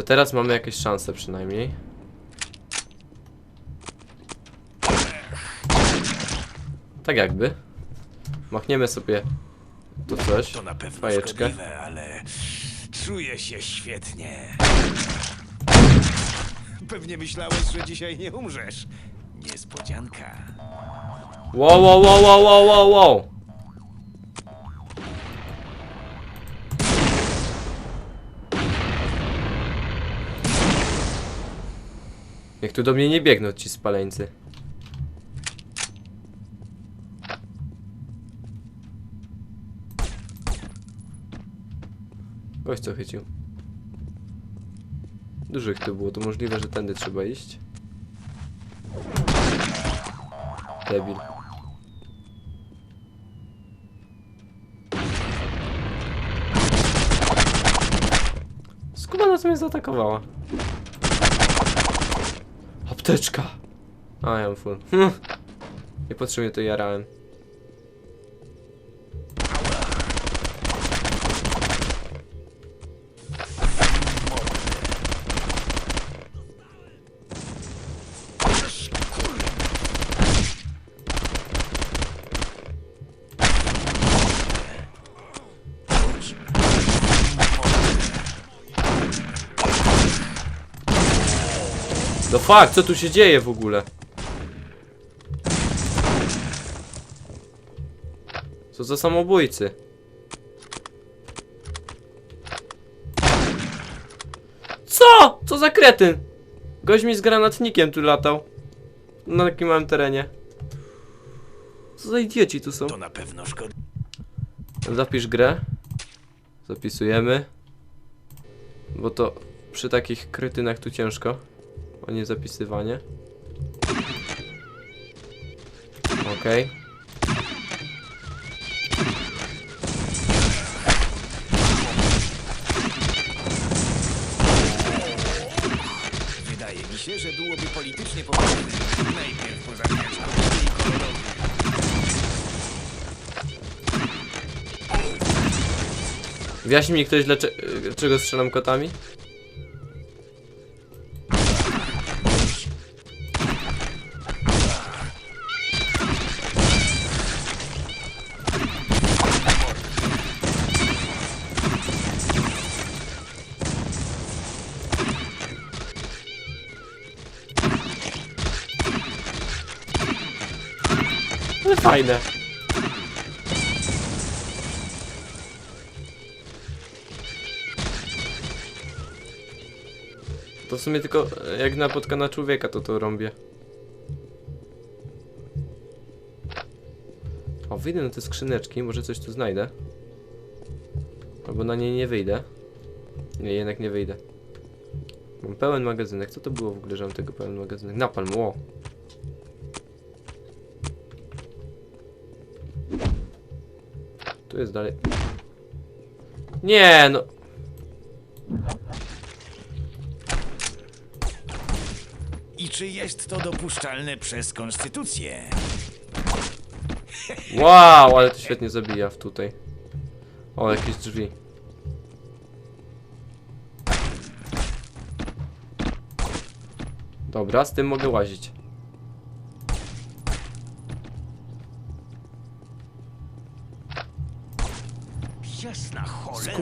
To teraz mamy jakieś szanse przynajmniej. Tak jakby. Machniemy sobie to coś. To na pewno Fajeczkę. szkodliwe, ale czuję się świetnie. Pewnie myślałeś, że dzisiaj nie umrzesz. Niespodzianka. Wow, wow, wow, wow, wow, wow, wow. Niech tu do mnie nie biegną ci spaleńcy. Gość co chycił. Dużo ich tu było, to możliwe, że tędy trzeba iść. Debil. Skuba nas mnie zaatakowała. Apteczka! A, ja mam full. Hm. Niepotrzebnie to jarałem. No fuck, co tu się dzieje w ogóle? Co za samobójcy? Co? Co za kretyn? Gość mi z granatnikiem tu latał. Na takim małym terenie. Co za idioci tu są? To na pewno szkodliwe. Zapisz grę. Zapisujemy. Bo to przy takich krytynach tu ciężko. O nie zapisywanie. Okej. Wydaje mi się, że byłoby politycznie poprawne. Najpierw kogoś i kolorowy. Wyjaśni mi ktoś, dlaczego strzelam kotami? Ale fajne. To w sumie tylko e, jak napotka na człowieka to to rąbię. O, wyjdę na te skrzyneczki, może coś tu znajdę. Albo na nie nie wyjdę. Nie, jednak nie wyjdę. Mam pełen magazynek. Co to było w ogóle, że mam tego pełen magazynek? Napalm, ło. Tu jest dalej. Nie, no. I czy jest to dopuszczalne przez konstytucję? Wow, ale to świetnie zabija w tutaj. O, jakieś drzwi. Dobra, z tym mogę łazić.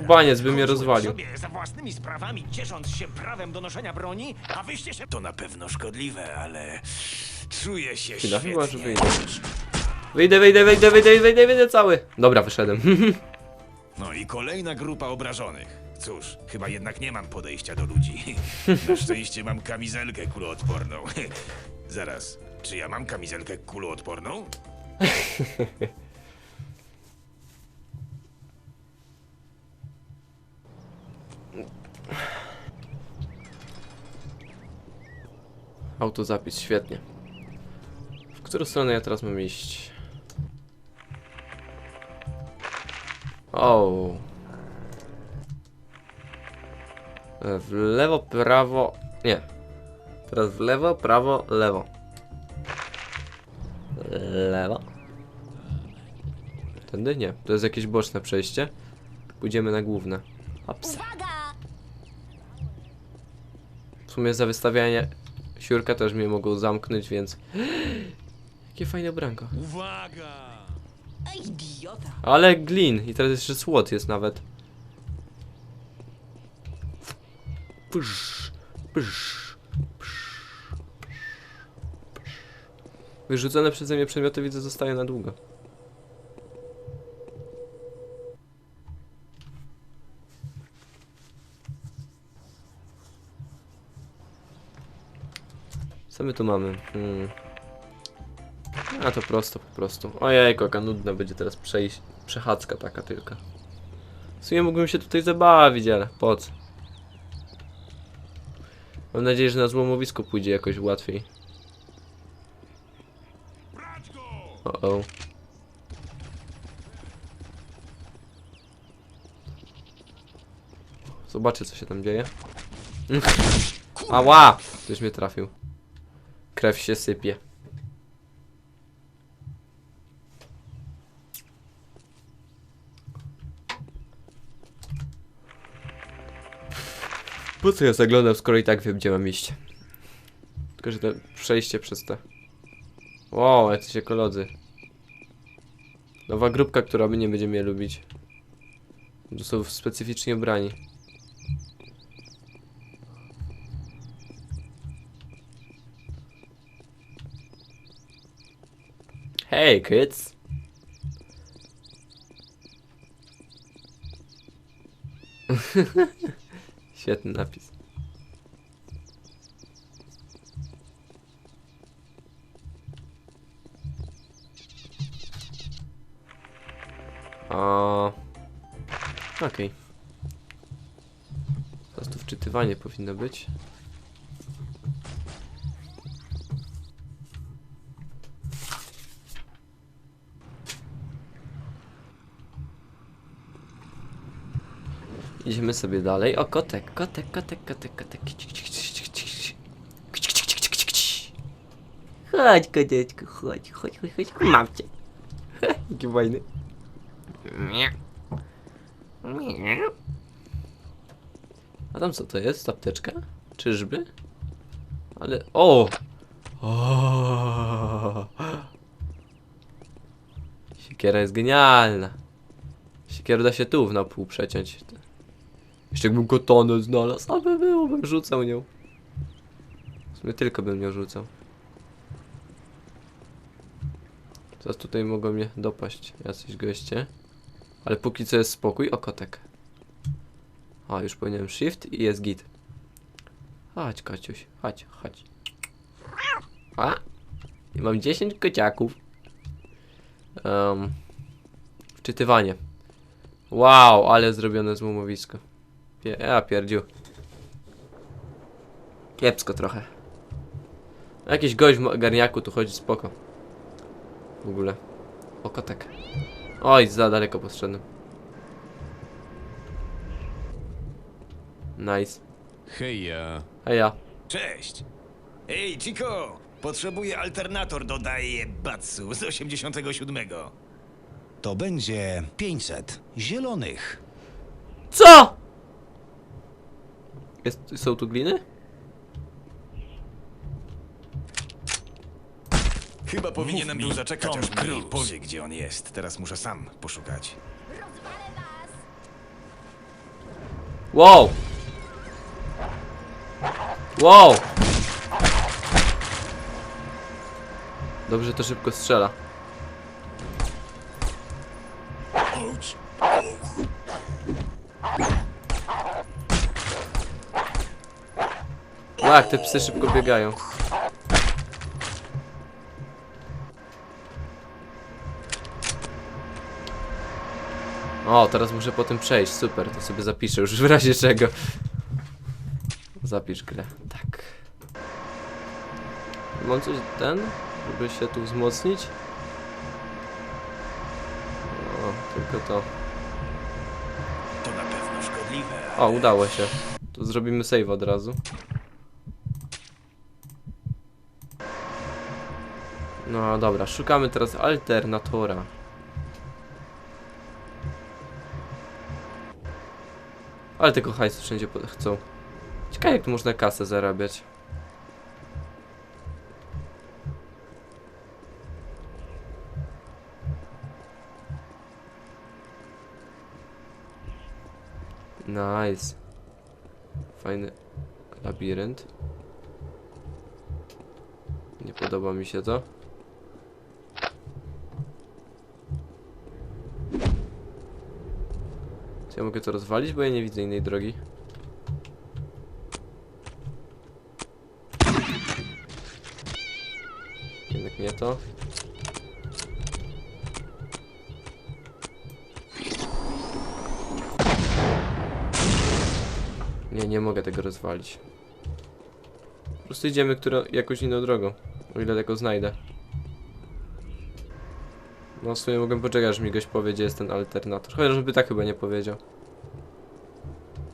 Cholera. Skubaniec by mnie rozwalił. sobie za własnymi sprawami, ciesząc się prawem do noszenia broni, a wyście się... To na pewno szkodliwe, ale czuję się Chwila, świetnie. chyba, że wyjdę. Wyjdę, wyjdę, wyjdę, wyjdę, wyjdę, wyjdę cały. Dobra, wyszedłem. No i kolejna grupa obrażonych. Cóż, chyba jednak nie mam podejścia do ludzi. Na szczęście mam kamizelkę kuloodporną. Zaraz, czy ja mam kamizelkę kuloodporną? Autozapis, świetnie. W którą stronę ja teraz mam iść? O. W lewo, prawo. Nie. Teraz w lewo, prawo, lewo. Lewo. Tędy nie. To jest jakieś boczne przejście. Pójdziemy na główne. Ups. Uwaga! Sumie za wystawianie siurka też mnie mogą zamknąć, więc... Jakie fajne branko. Uwaga! Idiota. Ale glin i teraz jeszcze słod jest nawet. Pysz, pysz, pysz, pysz. Wyrzucone przeze mnie przedmioty widzę zostają na długo. Co my tu mamy? Hmm. A to prosto po prostu. Ojej, jaka nudna będzie teraz przejść. Przechadzka taka tylko. W sumie mógłbym się tutaj zabawić, ale po co? Mam nadzieję, że na złomowisko pójdzie jakoś łatwiej. O o. Zobaczę co się tam dzieje. Ała! Ktoś mnie trafił. Krew się sypie. Po co ja zaglądam, skoro i tak wiem, gdzie mam iść? Tylko, że to przejście przez te... Wow, jacyś ekolodzy. Nowa grupka, która by nie będzie mnie lubić. To są specyficznie ubrani. Hey kids! Świetny napis. A... Okej. Teraz tu wczytywanie powinno być. Idziemy sobie dalej. O, kotek, kotek, kotek, kotek, kotek. Chodź, koteczku, chodź, chodź, chodź, chodź. Mam cię. Jaki fajny. A tam co to jest? Apteczka? Czyżby? Ale... O! o! Siekiera jest genialna. Siekierę da się tu na pół przeciąć. Jeszcze jakbym kotonę znalazł, aby było, bym rzucał nią. W sumie tylko bym nią rzucał. Teraz tutaj mogą mnie dopaść jacyś goście. Ale póki co jest spokój. O, kotek. A, już powinienem shift i jest git. Chodź, kociuś. Chodź, chodź. A! I mam 10 kociaków. Um, wczytywanie. Wow, ale zrobione złomowisko. Ja pierdziu. Kiepsko trochę. Jakiś gość w garniaku tu chodzi spoko. W ogóle. O kotek. Oj, za daleko poszedłem. Nice. Hej, ja. A ja. Cześć! Ej, Chico! Potrzebuję alternator do Daje Batsu z 87. To będzie 500 zielonych. Co? Jest, są tu gliny? Chyba powinienem mi, był zaczekać, Tom aż Cruise. powie, gdzie on jest. Teraz muszę sam poszukać. Wow! Wow! Dobrze to szybko strzela. Tak, te psy szybko biegają. O, teraz muszę po tym przejść, super, to sobie zapiszę już w razie czego. Zapisz grę, tak. Mam coś ten, żeby się tu wzmocnić? O, tylko to. To na pewno szkodliwe. O, udało się. To zrobimy save od razu. No dobra, szukamy teraz alternatora. Ale tego hajsu wszędzie chcą. Ciekawe jak tu można kasę zarabiać. Nice. Fajny labirynt. Nie podoba mi się to. Ja mogę to rozwalić, bo ja nie widzę innej drogi. Jednak nie to. Nie, nie mogę tego rozwalić. Po prostu idziemy którą, jakąś inną drogą. O ile tego znajdę. No w sumie mogę poczekać, aż mi goś powie, gdzie jest ten alternator. Chociażby tak chyba nie powiedział.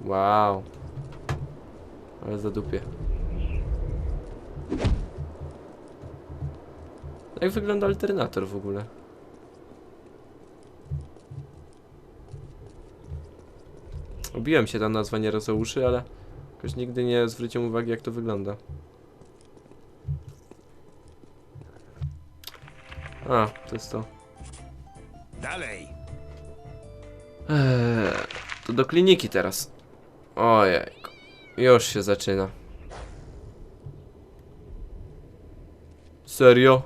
Wow. Ale zadupię. Jak wygląda alternator w ogóle? Obiłem się tam nazwa nieraz o uszy, ale jakoś nigdy nie zwróciłem uwagi jak to wygląda. A, to jest to. Dalej! Eee, to do kliniki teraz. Ojej. Już się zaczyna. Serio?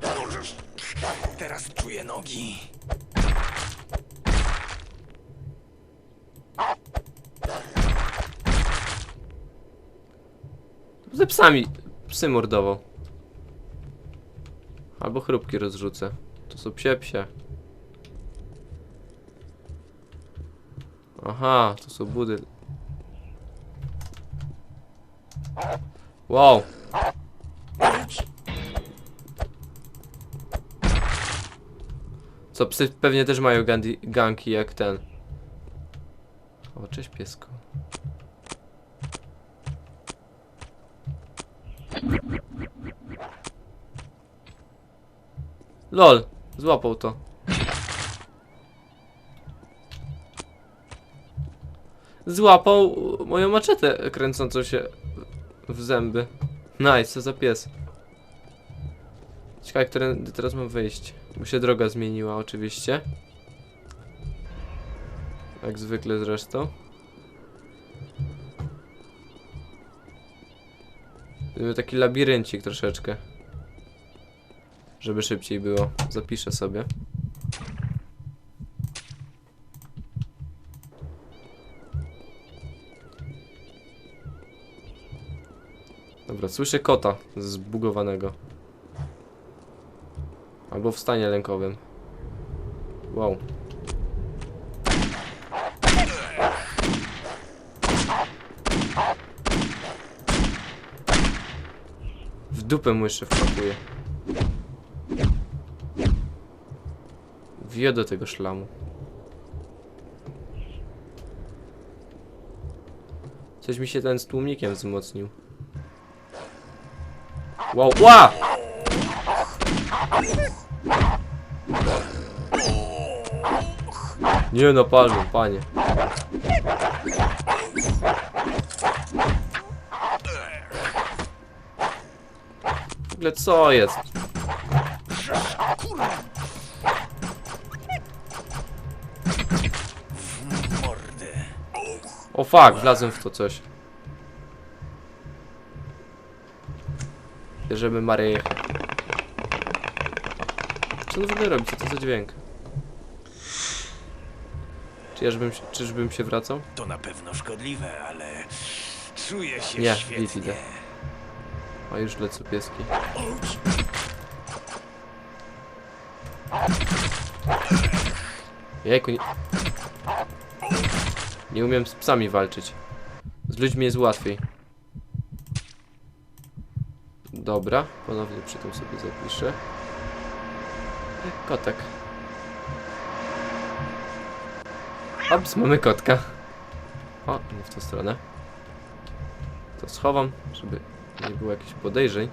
Teraz czuję nogi. Ze psami. Psy mordował. Albo chrupki rozrzucę. To są psie psie. Aha, to są budy. Wow. Co, psy pewnie też mają gandi- ganki jak ten. O, cześć piesko. LOL, złapał to. Złapał moją maczetę kręcącą się w zęby. Nice, co za pies. Ciekawe, którędy teraz mam wyjść. Bo się droga zmieniła oczywiście. Jak zwykle zresztą. Mamy taki labiryncik troszeczkę. Żeby szybciej było. Zapiszę sobie. Dobra, słyszę kota zbugowanego. Albo w stanie lękowym. Wow. W dupę mu jeszcze wpakuje. Wio do tego szlamu. Coś mi się ten z tłumnikiem wzmocnił. Wow, ła! Nie no, palmy, panie. W ogóle co jest? O fuck, wlazłem w to coś. Bierzemy Maryję. Co on w ogóle robi? Co to za dźwięk? Czy ja żebym, czyżbym się wracał? To na pewno szkodliwe, ale czuję się Nie, świetnie. nic idę. A już lecą pieski. Jejku, nie... Nie umiem z psami walczyć. Z ludźmi jest łatwiej. Dobra, ponownie przy tym sobie zapiszę. Kotek. Ops, mamy kotka. O, nie w tą stronę. To schowam, żeby nie było jakichś podejrzeń.